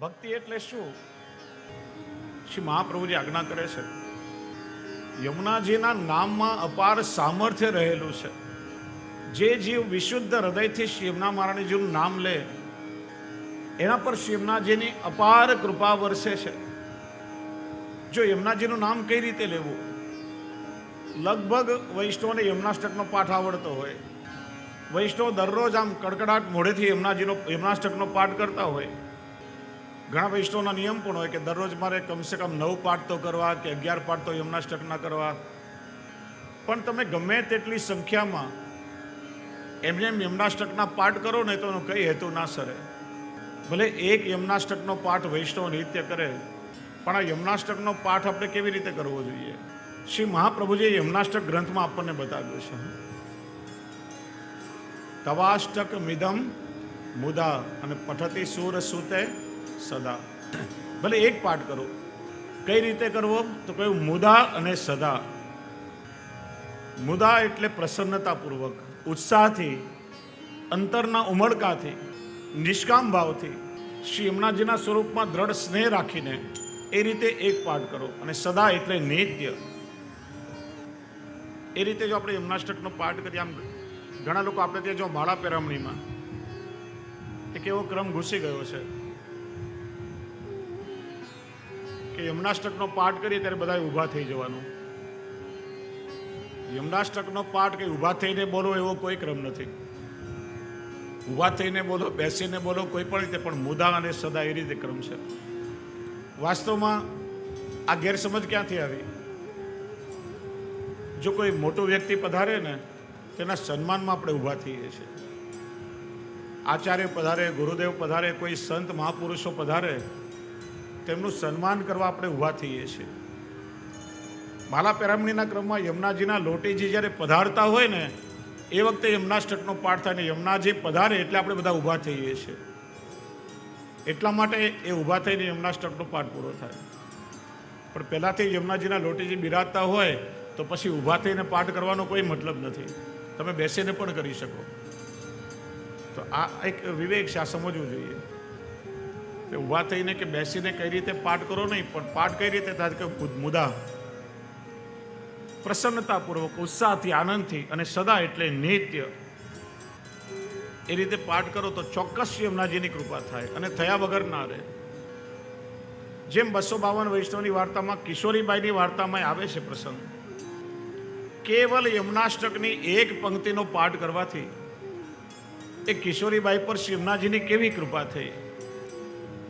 ભક્તિ એટલે શું? શ્રી મહાપ્રભુજી આજ્ઞા કરે છે, યમુનાજીના નામમાં અપાર સામર્થ્ય રહેલું છે. જે જીવ વિશુદ્ધ હૃદયથી શ્રી યમુના મહારાણીજીનું નામ લે, એના પર યમુનાજીની અપાર કૃપા વરસે છે. જો યમુનાજીનું નામ કઈ રીતે લેવું? લગભગ વૈષ્ણવને યમનાષ્ટકનો પાઠ આવડતો હોય. વૈષ્ણવ દરરોજ આમ કડકડાટ મોઢેથી યમુનાજીનો યમનાષ્ટકનો પાઠ કરતા હોય. ઘણા વૈષ્ણવના નિયમ પણ હોય કે દરરોજ મારે કમસે કમ નવ પાઠ તો કરવા કે અગિયાર પાઠ તો યમનાષ્ટકના કરવા. પણ તમે ગમે તેટલી સંખ્યામાં એમને એમ યમનાષ્ટકના પાઠ કરો ને તો એનો કઈ હેતુ ના સરે. ભલે એક યમનાષ્ટકનો પાઠ વૈષ્ણવ નિત્ય કરે, પણ આ યમનાષ્ટકનો પાઠ આપણે કેવી રીતે કરવો જોઈએ? શ્રી મહાપ્રભુજીએ યમનાષ્ટક ગ્રંથમાં આપણને બતાવ્યું છે. તવાષ્ટક મિદમ મુદા અને પઠતી સુર સૂતે સદા ભલે એક પાઠ કરો કઈ રીતે કરવો તો કહ્યું મુદા અને સદા મુદા એટલે પ્રસન્નતાપૂર્વક, ઉત્સાહથી, અંતરના ઉમળકાથી, નિષ્કામ ભાવથી, શ્રી યમુનાજીના સ્વરૂપમાં દ્રઢ સ્નેહ રાખીને એ રીતે એક પાઠ કરો અને સદા એટલે નિત્ય. એ રીતે જો આપણે યમનાષ્ટકનો પાઠ કરીએ, આમ ઘણા લોકો આપણે ત્યાં જો માળા પેરામણીમાં, એક એવો ક્રમ ઘૂસી ગયો છે કે યમનાષ્ટકનો પાઠ કરીએ ત્યારે બધા ઊભા થઈ જવાનું. યમનાષ્ટકનો પાઠ કે ઊભા થઈને બોલો એવો કોઈ ક્રમ નથી. ઊભા થઈને બોલો, બેસીને બોલો, કોઈ પણ રીતે, પણ મુદા અને સદા એ રીતે ક્રમ છે. વાસ્તવમાં આ ગેરસમજ ક્યાંથી આવી? જો કોઈ મોટો વ્યક્તિ પધારે ને તેના સન્માનમાં આપણે ઊભા થઈએ છીએ. આચાર્ય પધારે, ગુરુદેવ પધારે, કોઈ સંત મહાપુરુષો પધારે, તેમનું સન્માન કરવા આપણે ઊભા થઈએ છીએ. માલા પેરામણીના ક્રમમાં યમુનાજીના લોટીજી જ્યારે પધારતા હોય ને, એ વખતે યમુનાષ્ટકનો પાઠ થાય ને યમુનાજી પધારે એટલે આપણે બધા ઊભા થઈએ છીએ. એટલા માટે એ ઊભા થઈને યમુનાષ્ટકનો પાઠ પૂરો થાય. પણ પહેલાંથી યમુનાજીના લોટીજી બિરાજતા હોય તો પછી ઊભા થઈને પાઠ કરવાનો કોઈ મતલબ નથી. તમે બેસીને પણ કરી શકો. તો આ એક વિવેક છે, આ સમજવું જોઈએ. કે ઊભા થઈને કે બેસીને કઈ રીતે પાઠ કરો નહીં, પણ પાઠ કઈ રીતે થાય કે મુદ- પ્રસન્નતાપૂર્વક, ઉત્સાહથી, આનંદથી અને સદા એટલે નિત્ય. એ રીતે પાઠ કરો તો ચોક્કસ યમનાજીની કૃપા થાય અને થયા વગર ના રહે. જેમ બસો બાવન વૈષ્ણવની વાર્તામાં કિશોરીબાઈની વાર્તામાં આવે છે પ્રસંગ. કેવલ યમુનાષ્ટકની એક પંક્તિનો પાઠ કરવાથી એ કિશોરીબાઈ પર શિવનાજીની કેવી કૃપા થઈ?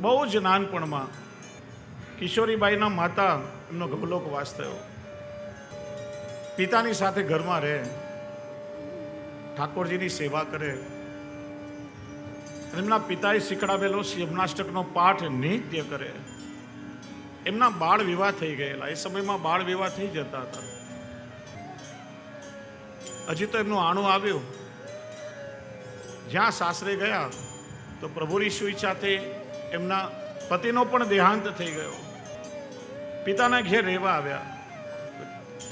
બહુ જ નાનપણમાં કિશોરીબાઈના માતા એમનો ગમલોક વાસ થયો. પિતાની સાથે ઘરમાં રહે, ઠાકોરજીની સેવા કરે એમના પિતાએ શીખડાવેલો યમનાષ્ટકનો પાઠ નિત્ય કરે. એમના બાળ વિવાહ થઈ ગયેલા. એ સમયમાં બાળ વિવાહ થઈ જતા હતા. હજી તો એમનું આણું આવ્યું. જ્યાં સાસરે ગયા, તો પ્રભુની શું ઈચ્છાથી એમના પતિનો પણ દેહાંત થઈ ગયો. પિતાના ઘેર રહેવા આવ્યા.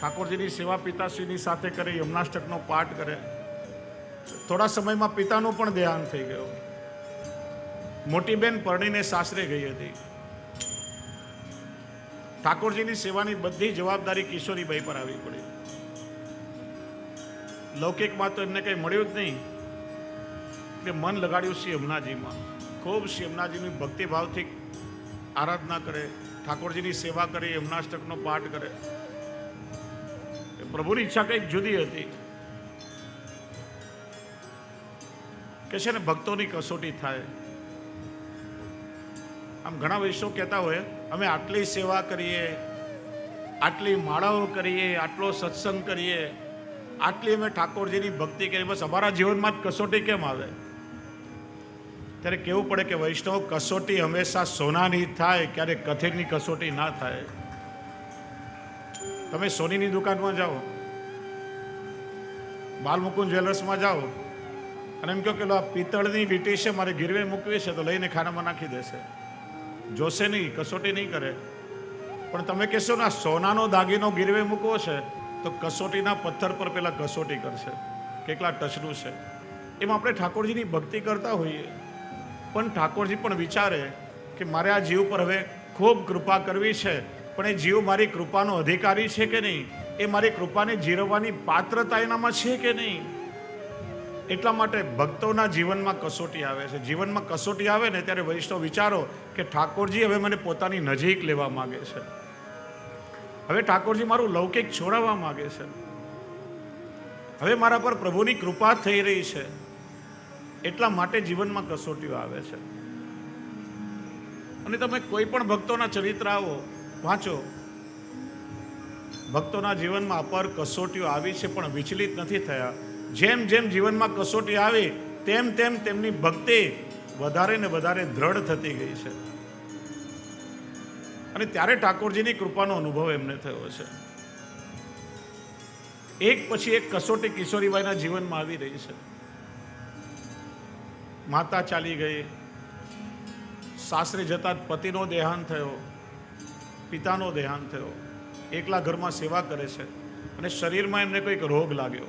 ઠાકોરજીની સેવા પિતાશ્રીની સાથે કરે, યમનાષ્ટકનો પાઠ કરે. થોડા સમયમાં પિતાનો પણ દેહાંત થઈ ગયો. મોટી બેન પરણીને સાસરે ગઈ હતી. ઠાકોરજીની સેવાની બધી જવાબદારી કિશોરીબાઈ પર આવી પડી. લૌકિકમાં તો એમને કંઈ મળ્યું જ નહીં. એટલે મન લગાડ્યું શ્રી યમુનાજીમાં. ખૂબ શ્રી યમુનાજીની ભક્તિભાવથી આરાધના કરે, ઠાકોરજીની સેવા કરે, યમુનાષ્ટકનો પાઠ કરે. એ પ્રભુની ઈચ્છા કંઈક જુદી હતી. કે છે ને ભક્તોની કસોટી થાય. આમ ઘણા વૈષ્ણવ કહેતા હોય, અમે આટલી સેવા કરીએ, આટલી માળાઓ કરીએ, આટલો સત્સંગ કરીએ. આટલી અમે ઠાકોરજીની ભક્તિ કરી, બસ અમારા જીવનમાં જ કસોટી કેમ આવે? ત્યારે કેવું પડે કે વૈષ્ણવ, કસોટી હંમેશા સોનાની થાય ક્યારે કથિરની કસોટી ના થાય. તમે સોનીની દુકાનમાં જાઓ, બાલમુકુંદ જ્વેલર્સમાં જાઓ, અને એમ કહો કે આ પિત્તળની વીંટી છે, મારે ગીરવે મૂકવી છે, તો લઈને ખાનામાં નાખી દેશે. જોશે નહીં, કસોટી નહીં કરે. પણ તમે કહેશો, ને, સોનાનો દાગીનો ગીરવે મૂકવો છે તો કસોટીના પથ્થર પર પેલા કસોટી કરશે. કેટલા ટચનું છે. એમ આપણે ઠાકોરજીની ભક્તિ કરતા હોઈએ. પણ ઠાકોરજી પણ વિચારે કે મારે આ જીવ પર હવે ખૂબ કૃપા કરવી છે. પણ એ જીવ મારી કૃપાનો અધિકારી છે કે નહીં? એ મારી કૃપાને જીરવવાની પાત્રતા એનામાં છે કે નહીં? એટલા માટે ભક્તોના જીવનમાં કસોટી આવે છે. જીવનમાં કસોટી આવે ને ત્યારે વૈષ્ણવ વિચારો કે ઠાકોરજી હવે મને પોતાની નજીક લેવા માગે છે. હવે ઠાકોરજી મારું લૌકિક છોડાવવા માગે છે. હવે મારા પર પ્રભુની કૃપા થઈ રહી છે. એટલા માટે જીવનમાં કસોટીઓ આવે છે. અને તમે કોઈ પણ ભક્તોના ચરિત્ર આવો, વાંચો. ભક્તોના જીવનમાં અપાર કસોટીઓ આવી છે, પણ વિચલિત નથી થયા. જેમ જેમ જીવનમાં કસોટી આવી, તેમ તેમ તેમની ભક્તિ વધારે ને વધારે દ્રઢ થતી ગઈ છે. અને ત્યારે ઠાકોરજીની કૃપાનો અનુભવ એમને થયો છે. એક પછી એક કસોટી કિશોરીબાઈના જીવનમાં આવી રહી છે. માતા ચાલી ગઈ. સાસરે જતા પતિનો દેહાંત થયો. પિતાનો દેહાંત થયો. એકલા ઘરમાં સેવા કરે છે અને શરીરમાં એમને કોઈક રોગ લાગ્યો.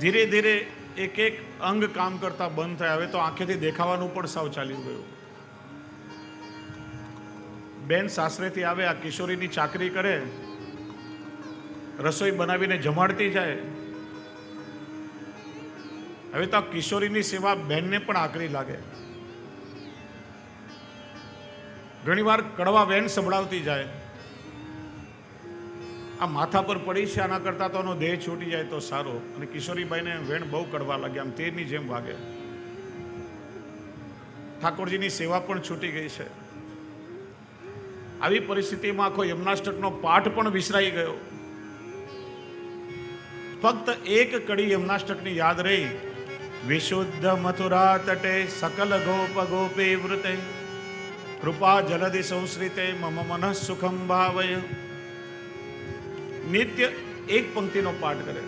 ધીરે ધીરે એક એક અંગ કામ કરતા બંધ થયા. હવે તો આંખેથી દેખાવાનું પણ સાવ ચાલ્યું ગયું. બેન સાસરેથી આવે, આ કિશોરીની ચાકરી કરે, રસોઈ બનાવીને જમાડતી જાય. હવે તો આ કિશોરીની સેવા બેનને પણ આકરી લાગે. ઘણીવાર કડવા વેન સંભળાવતી જાય. આ માથા પર પડી છે, આના કરતાં તો એનો દેહ છૂટી જાય તો સારો. અને કિશોરીભાઈને વેણ બહુ કડવા લાગ્યા આમ તેરની જેમ વાગે. ઠાકોરજીની સેવા પણ છૂટી ગઈ છે. આવી પરિસ્થિતિમાં આખો યમનાષ્ટકનો પાઠ પણ વિસરાઈ ગયો. ફક્ત એક કડી યમનાષ્ટકની યાદ રહી. વિશુદ્ધ મથુરા તટે સકલ ગોપ ગોપી વૃતે. કૃપા જલધિ સંશ્રિતે મમ મનઃ સુખમ ભાવય. નિત્ય એક પંક્તિનો પાઠ કરે.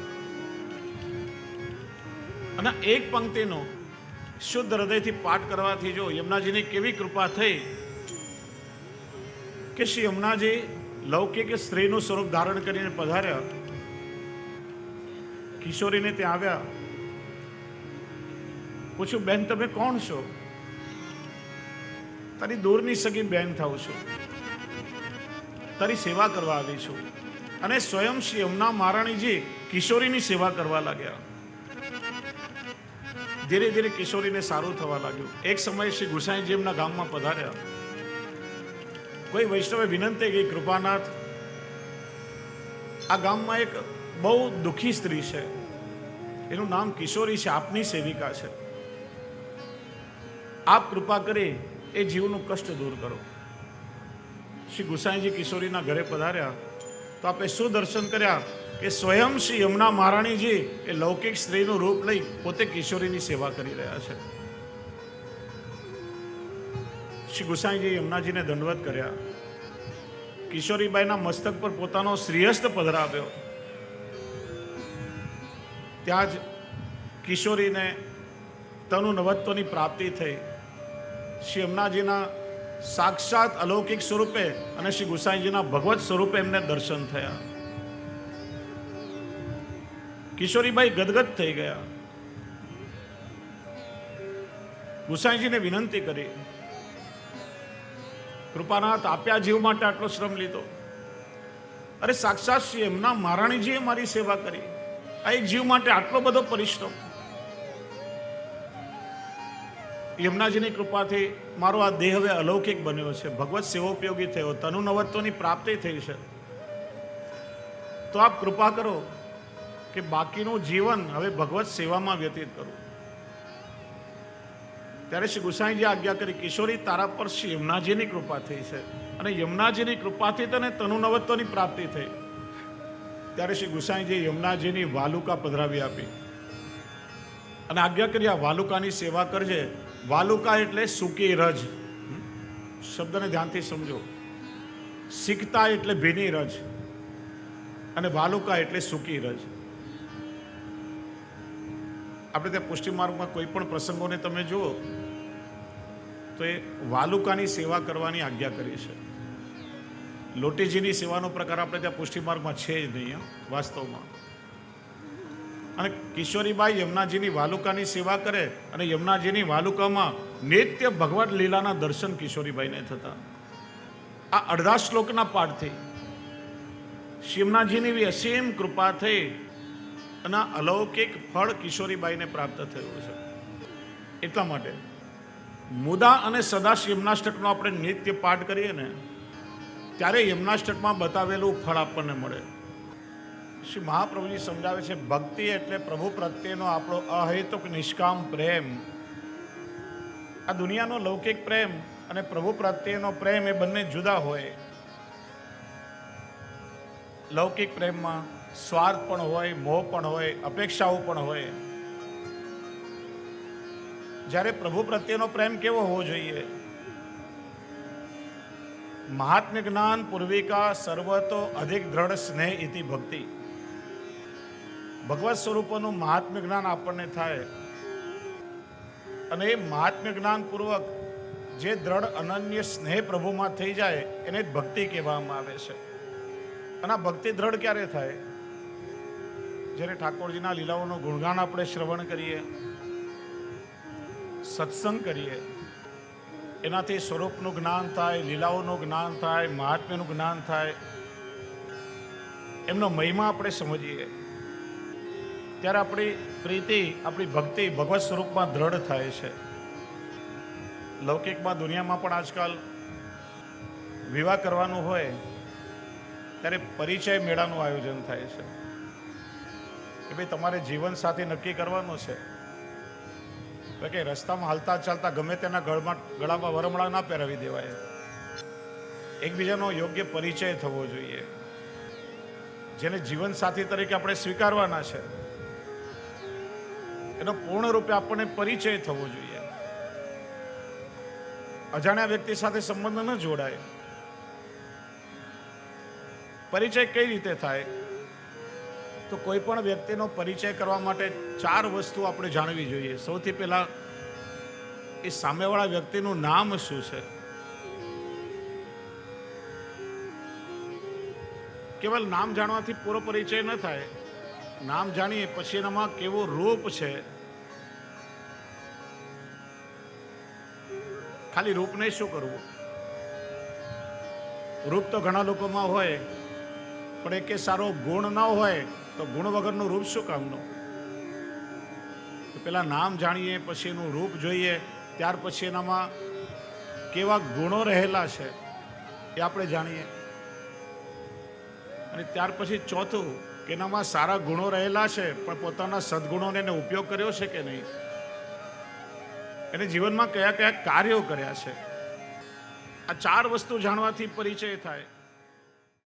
અને એક પંક્તિનો શુદ્ધ હૃદયથી પાઠ કરવાથી જો યમુનાજીની કેવી કૃપા થઈ કે શ્રી યમુનાજી લૌકિક સ્ત્રીનું સ્વરૂપ ધારણ કરીને પધાર્યા. કિશોરીને ત્યાં આવ્યા. પૂછ્યું, બેન, તમે કોણ છો? તારી દૂરની સગી બેન થાવ છું. તારી સેવા કરવા આવી છું. અને સ્વયં શ્રી યમુના મહારાણીજી કિશોરીની સેવા કરવા લાગ્યા. ધીરે ધીરે કિશોરીને સારું થવા લાગ્યું. એક સમયે શ્રી ગુસાઈજી એમના ગામમાં પધાર્યા. કોઈ વૈષ્ણવે વિનંતી ગઈ કૃપાનાથ, આ ગામમાં એક બહુ દુઃખી સ્ત્રી છે. એનું નામ કિશોરી છે, આપની સેવિકા છે. આપ કૃપા કરી એ જીવનું કષ્ટ દૂર કરો. શ્રી ગુસાઈજી કિશોરીના ઘરે પધાર્યા. તો આપે શું દર્શન કર્યા કે સ્વયં શ્રી યમુના મહારાણીજી એ લૌકિક સ્ત્રીનું રૂપ લઈ પોતે કિશોરીની સેવા કરી રહ્યા છે. શ્રી ગુસાઈજી યમુનાજીને દંડવત કર્યા. કિશોરીબાઈના મસ્તક પર પોતાનો શ્રેયસ્થ પધરાવ્યો ત્યાં જ કિશોરીને તનુ નવત્વની પ્રાપ્તિ થઈ. શ્રી યમુનાજીના સાક્ષાત અલૌકિક સ્વરૂપે અને શ્રી ગુસાઈજીના ભગવત સ્વરૂપે એમને દર્શન થયા. કિશોરીબાઈ ગદગદ થઈ ગયા. ગુસાઈજીને વિનંતી કરી. કૃપાનાથ આપ્યા જીવ માટે આટલો શ્રમ લીધો. અરે સાક્ષાત શ્રી એમના મહારાણીજીએ મારી સેવા કરી. આ એક જીવ માટે આટલો બધો પરિશ્રમ. યમુનાજીની કૃપાથી મારો આ દેહ હવે અલૌકિક બન્યો છે. ભગવત સેવોપયોગી થયો. તનુ નવત્વની પ્રાપ્તિ થઈ છે. તો આપ કૃપા કરો કે બાકીનું જીવન હવે ભગવત સેવામાં વ્યતીત કરું. ત્યારે શ્રી ગુસાઈજી આજ્ઞા કરી, કિશોરી, તારા પર શ્રી યમુનાજીની કૃપા થઈ છે. અને યમુનાજીની કૃપાથી તને તનુ નવત્વની પ્રાપ્તિ થઈ. ત્યારે શ્રી ગુસાઈજી યમુનાજીની વાલુકા પધરાવી આપી. અને આજ્ઞા કરી, આ વાલુકાની સેવા કરજે. વાલુકા એટલે સૂકી રજ. શબ્દને ધ્યાનથી સમજો. શીખતા એટલે ભીની રજ. અને વાલુકા એટલે સૂકી રજ. આપણે ત્યાં પુષ્ટિ માર્ગમાં કોઈ પણ પ્રસંગોને તમે જુઓ, તો એ વાલુકાની સેવા કરવાની આજ્ઞા કરી છે. લોટીજીની સેવાનો પ્રકાર આપણે ત્યાં પુષ્ટિ માર્ગમાં છે જ નહીં વાસ્તવમાં. અને કિશોરીબાઈ યમુનાજીની વાલુકાની સેવા કરે અને યમુનાજીની વાલુકામાં નિત્ય ભગવત લીલાના દર્શન કિશોરીબાઈને થતા. આ અડધા શ્લોકના પાઠથી શિવનાજીની બી અસીમ કૃપા થઈ અને અલૌકિક ફળ કિશોરીબાઈને પ્રાપ્ત થયું છે. એટલા માટે મુદા અને સદા યમનાષ્ટકનો આપણે નિત્ય પાઠ કરીએ ને, ત્યારે યમનાષ્ટકમાં બતાવેલું ફળ આપણને મળે. શ્રી મહાપ્રભુજી સમજાવે છે, ભક્તિ એટલે પ્રભુ પ્રત્યેનો આપણો અહેતુક નિષ્કામ પ્રેમ. આ દુનિયાનો લૌકિક પ્રેમ અને પ્રભુ પ્રત્યેનો પ્રેમ એ બંને જુદા હોય. લૌકિક પ્રેમમાં સ્વાર્થ પણ હોય, મોહ પણ હોય, અપેક્ષાઓ પણ હોય. જ્યારે પ્રભુ પ્રત્યેનો પ્રેમ કેવો હોવો જોઈએ? મહાત્મ્ય જ્ઞાન પૂર્વિકા સર્વતો અધિક દ્રઢ સ્નેહ ઇતિ ભક્તિ. ભગવત સ્વરૂપોનું મહાત્મ્ય જ્ઞાન આપણને થાય. અને એ મહાત્મ્ય જ્ઞાન પૂર્વક જે દ્રઢ અનન્ય સ્નેહ પ્રભુમાં થઈ જાય, એને ભક્તિ કહેવામાં આવે છે. અને આ ભક્તિ દ્રઢ ક્યારે થાય? જ્યારે ઠાકોરજીના લીલાઓનું ગુણગાન આપણે શ્રવણ કરીએ, સત્સંગ કરીએ, એનાથી સ્વરૂપનું જ્ઞાન થાય, લીલાઓનું જ્ઞાન થાય, મહાત્મ્યનું જ્ઞાન થાય, એમનો મહિમા આપણે સમજીએ. ત્યારે આપણી પ્રીતિ, આપણી ભક્તિ ભગવત સ્વરૂપમાં દ્રઢ થાય છે. લૌકિકમાં દુનિયામાં પણ આજકાલ વિવાહ કરવાનું હોય, ત્યારે પરિચય મેળાનું આયોજન થાય છે. કે ભાઈ, તમારે જીવન સાથી નક્કી કરવાનું છે. કે રસ્તામાં હાલતા ચાલતા ગમે તેના ગળમાં, ગળામાં વરમળા ના પહેરાવી દેવાય. એકબીજાનો યોગ્ય પરિચય થવો જોઈએ. જેને જીવન સાથી તરીકે આપણે સ્વીકારવાના છે. એનો પૂર્ણ રૂપે આપણને પરિચય થવો જોઈએ. અજાણ્યા વ્યક્તિ સાથે સંબંધ ન જોડાય. પરિચય કઈ રીતે થાય? તો કોઈ પણ વ્યક્તિનો પરિચય કરવા માટે ચાર વસ્તુ આપણે જાણવી જોઈએ. સૌથી પહેલા એ સામેવાળા વ્યક્તિનું નામ શું છે? કેવલ નામ જાણવાથી પૂરો પરિચય ન થાય. નામ જાણીએ પછી એનામાં કેવો રૂપ છે? ખાલી રૂપને શું કરવું? રૂપ તો ઘણા લોકોમાં હોય, પણ એકે સારો ગુણ ન હોય તો ગુણ વગરનું રૂપ શું કામનું? પેલા નામ જાણીએ, પછી એનું રૂપ જોઈએ, ત્યાર પછી એનામાં કેવા ગુણો રહેલા છે એ આપણે જાણીએ. અને ત્યાર પછી ચોથું કે એનામાં સારા ગુણો રહેલા છે, પણ પોતાના સદગુણોને એને ઉપયોગ કર્યો છે કે નહીં? એને જીવનમાં કયા કયા કાર્યો કર્યા છે? આ ચાર વસ્તુ જાણવાથી પરિચય થાય.